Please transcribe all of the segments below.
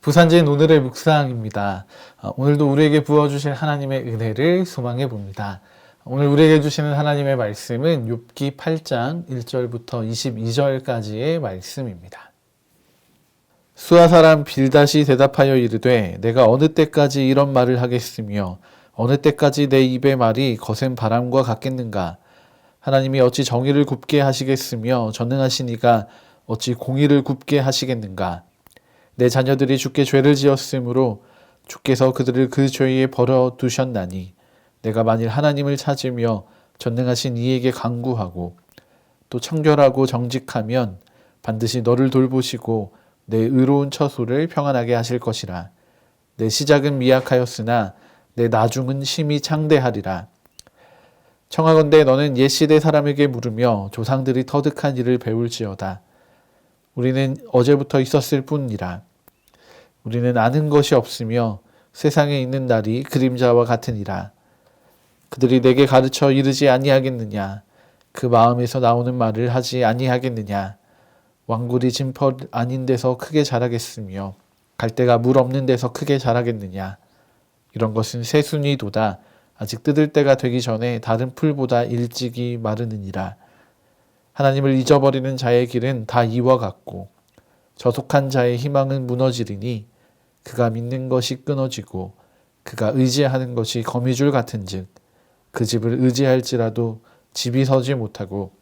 부산진 오늘의 묵상입니다. 어, 오늘도 우리에게 부어주실 하나님의 은혜를 소망해 봅니다. 오늘 우리에게 주시는 하나님의 말씀은 욥기 8장 1절부터 22절까지의 말씀입니다. 수아 사람 빌닷이 대답하여 이르되 내가 어느 때까지 이런 말을 하겠으며 어느 때까지 내 입의 말이 거센 바람과 같겠는가? 하나님이 어찌 정의를 굽게 하시겠으며 전능하신 이가 어찌 공의를 굽게 하시겠는가? 내 자녀들이 주께 죄를 지었으므로 주께서 그들을 그 죄에 벌어 두셨나니 내가 만일 하나님을 찾으며 전능하신 이에게 간구하고 또 청결하고 정직하면 반드시 너를 돌보시고 내 의로운 처소를 평안하게 하실 것이라. 내 시작은 미약하였으나 내 나중은 심히 창대하리라 청하건대 너는 옛 시대 사람에게 물으며 조상들이 터득한 일을 배울지어다 우리는 어제부터 있었을 뿐이라 우리는 아는 것이 없으며 세상에 있는 날이 그림자와 같으니라. 그들이 내게 가르쳐 이르지 아니하겠느냐? 그 마음에서 나오는 말을 하지 아니하겠느냐? 왕굴이 진펄 아닌 데서 크게 자라겠으며 갈대가 물 없는 데서 크게 자라겠느냐? 이런 것은 새순이도다. 아직 뜯을 때가 되기 전에 다른 풀보다 일찍이 마르느니라. 하나님을 잊어버리는 자의 길은 다 이와 같고 저속한 자의 희망은 무너지리니 그가 믿는 것이 끊어지고 그가 의지하는 것이 거미줄 같은즉 그 집을 의지할지라도 집이 서지 못하고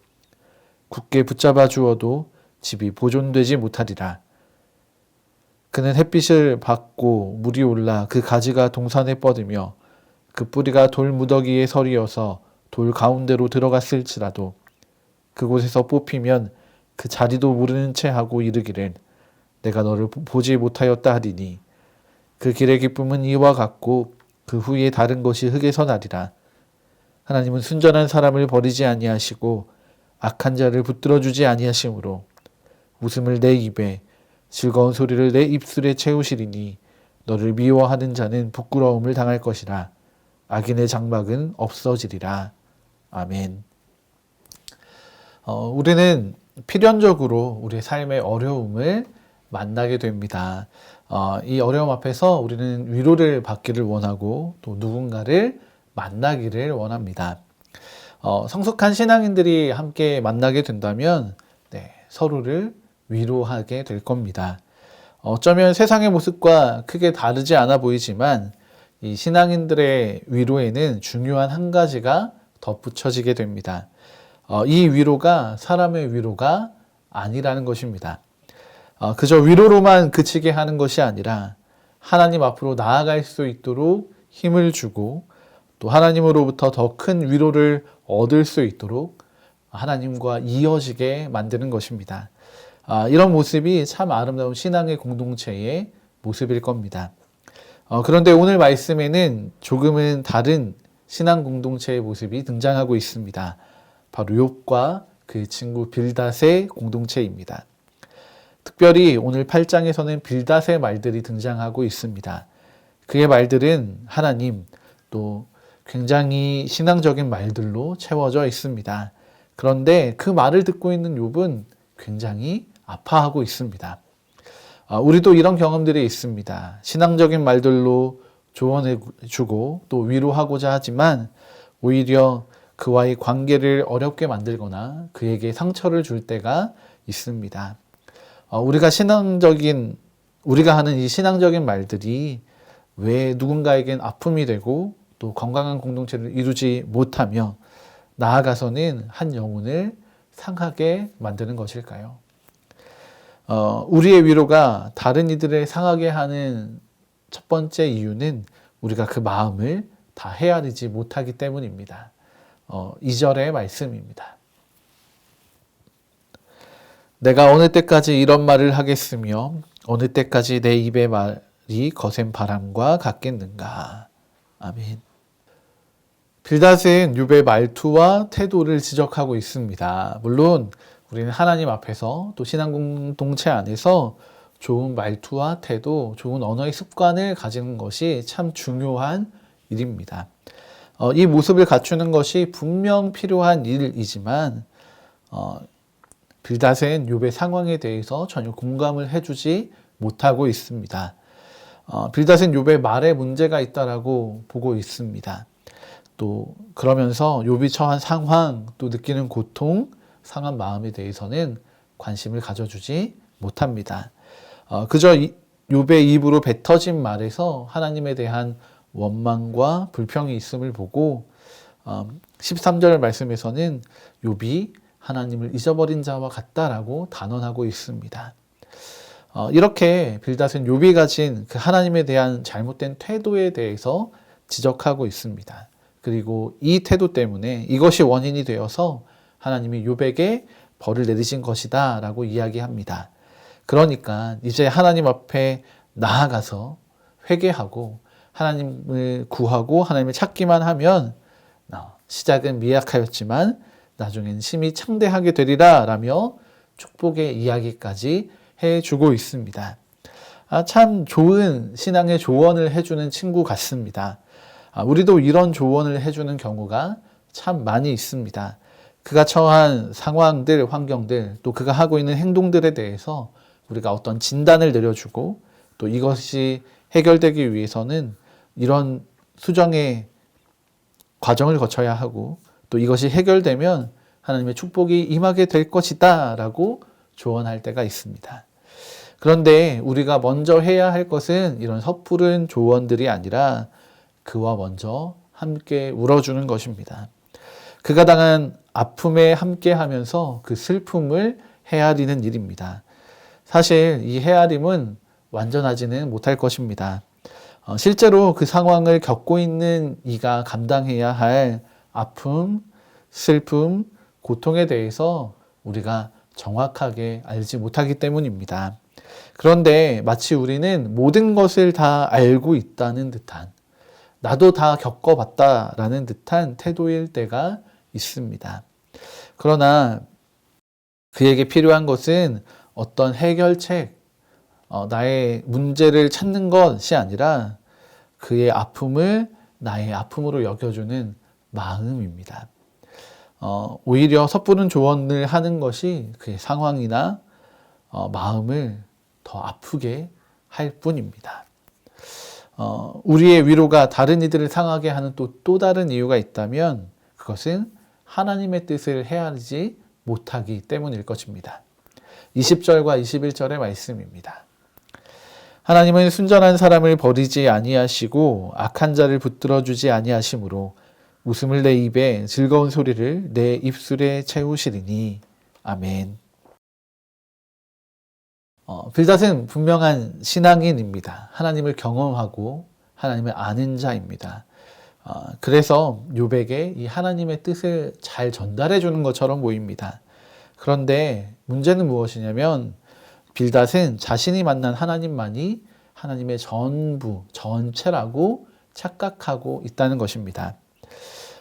굳게 붙잡아 주어도 집이 보존되지 못하리라. 그는 햇빛을 받고 물이 올라 그 가지가 동산에 뻗으며 그 뿌리가 돌 무더기에 서리어서 돌 가운데로 들어갔을지라도 그곳에서 뽑히면 그 자리도 모르는 채 하고 이르기를 내가 너를 보지 못하였다 하리니 그 길의 기쁨은 이와 같고 그 후에 다른 것이 흙에서 나리라. 하나님은 순전한 사람을 버리지 아니하시고 악한 자를 붙들어 주지 아니하심으로 웃음을 내 입에 즐거운 소리를 내 입술에 채우시리니 너를 미워하는 자는 부끄러움을 당할 것이라 악인의 장막은 없어지리라 아멘. 어, 우리는 필연적으로 우리의 삶의 어려움을 만나게 됩니다. 어, 이 어려움 앞에서 우리는 위로를 받기를 원하고 또 누군가를 만나기를 원합니다. 어, 성숙한 신앙인들이 함께 만나게 된다면 네, 서로를 위로하게 될 겁니다. 어쩌면 세상의 모습과 크게 다르지 않아 보이지만 이 신앙인들의 위로에는 중요한 한 가지가 덧붙여지게 됩니다. 어, 이 위로가 사람의 위로가 아니라는 것입니다. 어, 그저 위로로만 그치게 하는 것이 아니라 하나님 앞으로 나아갈 수 있도록 힘을 주고 또 하나님으로부터 더 큰 위로를 얻을 수 있도록 하나님과 이어지게 만드는 것입니다. 아, 이런 모습이 참 아름다운 신앙의 공동체의 모습일 겁니다. 어, 그런데 오늘 말씀에는 조금은 다른 신앙 공동체의 모습이 등장하고 있습니다. 바로 욥과 그 친구 빌닷의 공동체입니다. 특별히 오늘 8장에서는 빌닷의 말들이 등장하고 있습니다. 그의 말들은 하나님 또 굉장히 신앙적인 말들로 채워져 있습니다. 그런데 그 말을 듣고 있는 욥은 굉장히 아파하고 있습니다. 아, 우리도 이런 경험들이 있습니다. 신앙적인 말들로 조언해 주고 또 위로하고자 하지만 오히려 그와의 관계를 어렵게 만들거나 그에게 상처를 줄 때가 있습니다. 어, 우리가 신앙적인 우리가 하는 이 신앙적인 말들이 왜 누군가에겐 아픔이 되고 또 건강한 공동체를 이루지 못하며 나아가서는 한 영혼을 상하게 만드는 것일까요? 어, 우리의 위로가 다른 이들을 상하게 하는 첫 번째 이유는 우리가 그 마음을 다 헤아리지 못하기 때문입니다. 어, 2절의 말씀입니다. 내가 어느 때까지 이런 말을 하겠으며 어느 때까지 내 입의 말이 거센 바람과 같겠는가. 아멘. 빌닷은 욥의 말투와 태도를 지적하고 있습니다. 물론 우리는 하나님 앞에서 또 신앙 공동체 안에서 좋은 말투와 태도, 좋은 언어의 습관을 가지는 것이 참 중요한 일입니다. 어, 이 모습을 갖추는 것이 분명 필요한 일이지만 어, 빌닷은 욥의 상황에 대해서 전혀 공감을 해주지 못하고 있습니다. 어, 빌닷은 욥의 말에 문제가 있다라고 보고 있습니다. 또 그러면서 욥이 처한 상황, 또 느끼는 고통, 상한 마음에 대해서는 관심을 가져주지 못합니다. 어, 그저 이, 욥의 입으로 뱉어진 말에서 하나님에 대한 원망과 불평이 있음을 보고 어, 13절 말씀에서는 욥이 하나님을 잊어버린 자와 같다라고 단언하고 있습니다. 어, 이렇게 빌닷은 욥이 가진 그 하나님에 대한 잘못된 태도에 대해서 지적하고 있습니다. 그리고 이 태도 때문에 이것이 원인이 되어서 하나님이 욥에게 벌을 내리신 것이다 라고 이야기합니다. 그러니까 이제 하나님 앞에 나아가서 회개하고 하나님을 구하고 하나님을 찾기만 하면 어, 시작은 미약하였지만 나중엔 심히 창대하게 되리라 라며 축복의 이야기까지 해주고 있습니다. 아, 참 좋은 신앙의 조언을 해주는 친구 같습니다. 아, 우리도 이런 조언을 해주는 경우가 참 많이 있습니다. 그가 처한 상황들, 환경들, 또 그가 하고 있는 행동들에 대해서 우리가 어떤 진단을 내려주고 또 이것이 해결되기 위해서는 이런 수정의 과정을 거쳐야 하고 또 이것이 해결되면 하나님의 축복이 임하게 될 것이다 라고 조언할 때가 있습니다. 그런데 우리가 먼저 해야 할 것은 이런 섣부른 조언들이 아니라 그와 먼저 함께 울어주는 것입니다. 그가 당한 아픔에 함께 하면서 그 슬픔을 헤아리는 일입니다. 사실 이 헤아림은 완전하지는 못할 것입니다. 어, 실제로 그 상황을 겪고 있는 이가 감당해야 할 아픔, 슬픔, 고통에 대해서 우리가 정확하게 알지 못하기 때문입니다. 그런데 마치 우리는 모든 것을 다 알고 있다는 듯한, 나도 다 겪어봤다라는 듯한 태도일 때가 있습니다. 그러나 그에게 필요한 것은 어떤 해결책, 어, 나의 문제를 찾는 것이 아니라 그의 아픔을 나의 아픔으로 여겨주는 마음입니다. 어, 오히려 섣부른 조언을 하는 것이 그의 상황이나 어, 마음을 더 아프게 할 뿐입니다. 어, 우리의 위로가 다른 이들을 상하게 하는 또, 또 다른 이유가 있다면 그것은 하나님의 뜻을 헤아리지 못하기 때문일 것입니다. 20절과 21절의 말씀입니다. 하나님은 순전한 사람을 버리지 아니하시고 악한 자를 붙들어 주지 아니하심으로 웃음을 내 입에 즐거운 소리를 내 입술에 채우시리니 아멘. 어, 빌닷은 분명한 신앙인입니다. 하나님을 경험하고 하나님을 아는 자입니다. 어, 그래서 요백에 이 하나님의 뜻을 잘 전달해 주는 것처럼 보입니다. 그런데 문제는 무엇이냐면 빌닷은 자신이 만난 하나님만이 하나님의 전부, 전체라고 착각하고 있다는 것입니다.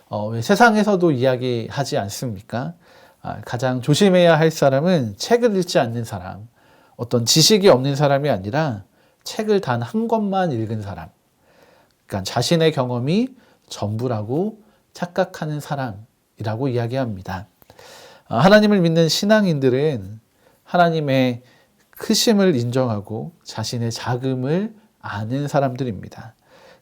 어, 왜 세상에서도 이야기하지 않습니까? 아, 가장 조심해야 할 사람은 책을 읽지 않는 사람, 어떤 지식이 없는 사람이 아니라 책을 단 한 권만 읽은 사람. 그러니까 자신의 경험이 전부라고 착각하는 사람이라고 이야기합니다. 아, 하나님을 믿는 신앙인들은 하나님의 크심을 인정하고 자신의 자금을 아는 사람들입니다.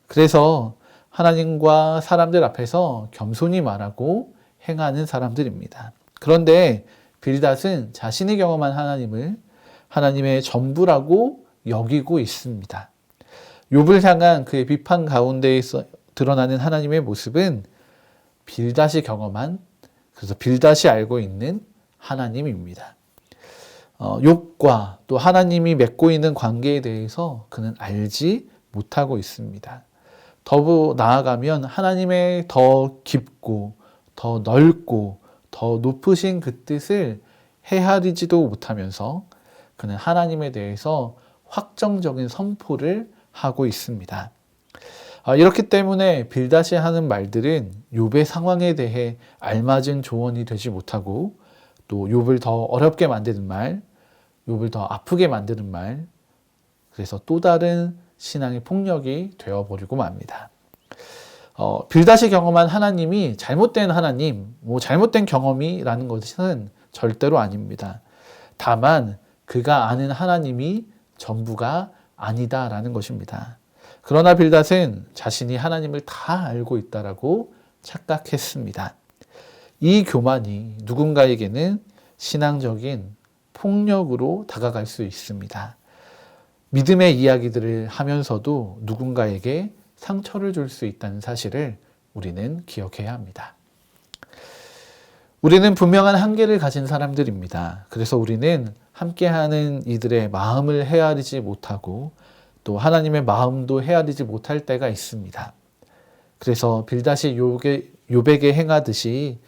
그래서 하나님과 사람들 앞에서 겸손히 말하고 행하는 사람들입니다. 그런데 빌닷은 자신이 경험한 하나님을 하나님의 전부라고 여기고 있습니다. 욥을 향한 그의 비판 가운데에서 드러나는 하나님의 모습은 빌닷이 경험한 그래서 빌닷이 알고 있는 하나님입니다. 어, 욥과 또 하나님이 맺고 있는 관계에 대해서 그는 알지 못하고 있습니다. 더 나아가면 하나님의 더 깊고 더 넓고 더 높으신 그 뜻을 헤아리지도 못하면서 그는 하나님에 대해서 확정적인 선포를 하고 있습니다. 아, 이렇기 때문에 빌다시 하는 말들은 욥의 상황에 대해 알맞은 조언이 되지 못하고 또 욥을 더 어렵게 만드는 말, 욥을 더 아프게 만드는 말, 그래서 또 다른 신앙의 폭력이 되어버리고 맙니다. 어, 빌다시 경험한 하나님이 잘못된 하나님, 뭐 잘못된 경험이라는 것은 절대로 아닙니다. 다만 그가 아는 하나님이 전부가 아니다라는 것입니다. 그러나 빌닷은 자신이 하나님을 다 알고 있다라고 착각했습니다. 이 교만이 누군가에게는 신앙적인 폭력으로 다가갈 수 있습니다. 믿음의 이야기들을 하면서도 누군가에게 상처를 줄 수 있다는 사실을 우리는 기억해야 합니다. 우리는 분명한 한계를 가진 사람들입니다. 그래서 우리는 함께하는 이들의 마음을 헤아리지 못하고 또 하나님의 마음도 헤아리지 못할 때가 있습니다. 그래서 빌다시 요백에 행하듯이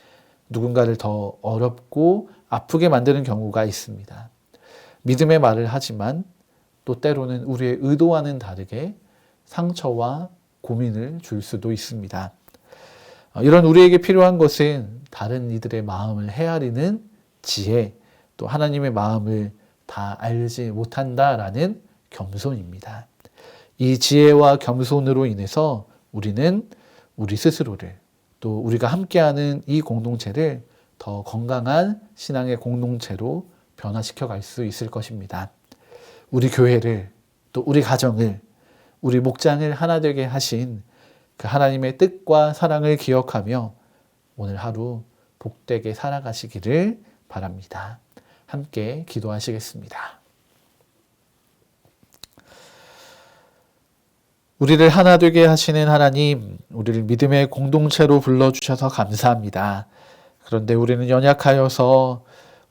누군가를 더 어렵고 아프게 만드는 경우가 있습니다. 믿음의 말을 하지만 또 때로는 우리의 의도와는 다르게 상처와 고민을 줄 수도 있습니다. 어, 이런 우리에게 필요한 것은 다른 이들의 마음을 헤아리는 지혜, 또 하나님의 마음을 다 알지 못한다라는 겸손입니다. 이 지혜와 겸손으로 인해서 우리는 우리 스스로를 또 우리가 함께하는 이 공동체를 더 건강한 신앙의 공동체로 변화시켜 갈 수 있을 것입니다. 우리 교회를 또 우리 가정을 우리 목장을 하나 되게 하신 그 하나님의 뜻과 사랑을 기억하며 오늘 하루 복되게 살아가시기를 바랍니다. 함께 기도하시겠습니다. 우리를 하나 되게 하시는 하나님, 우리를 믿음의 공동체로 불러주셔서 감사합니다. 그런데 우리는 연약하여서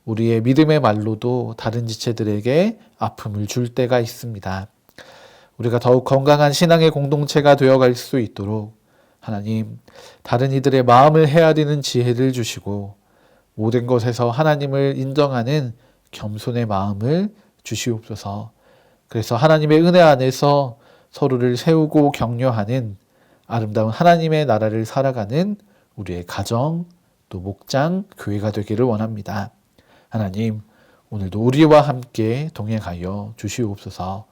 우리의 믿음의 말로도 다른 지체들에게 아픔을 줄 때가 있습니다. 우리가 더욱 건강한 신앙의 공동체가 되어갈 수 있도록 하나님, 다른 이들의 마음을 헤아리는 지혜를 주시고 모든 것에서 하나님을 인정하는 겸손의 마음을 주시옵소서. 그래서 하나님의 은혜 안에서 서로를 세우고 격려하는 아름다운 하나님의 나라를 살아가는 우리의 가정, 또 목장, 교회가 되기를 원합니다. 하나님, 오늘도 우리와 함께 동행하여 주시옵소서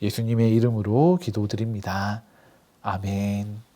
예수님의 이름으로 기도드립니다. 아멘.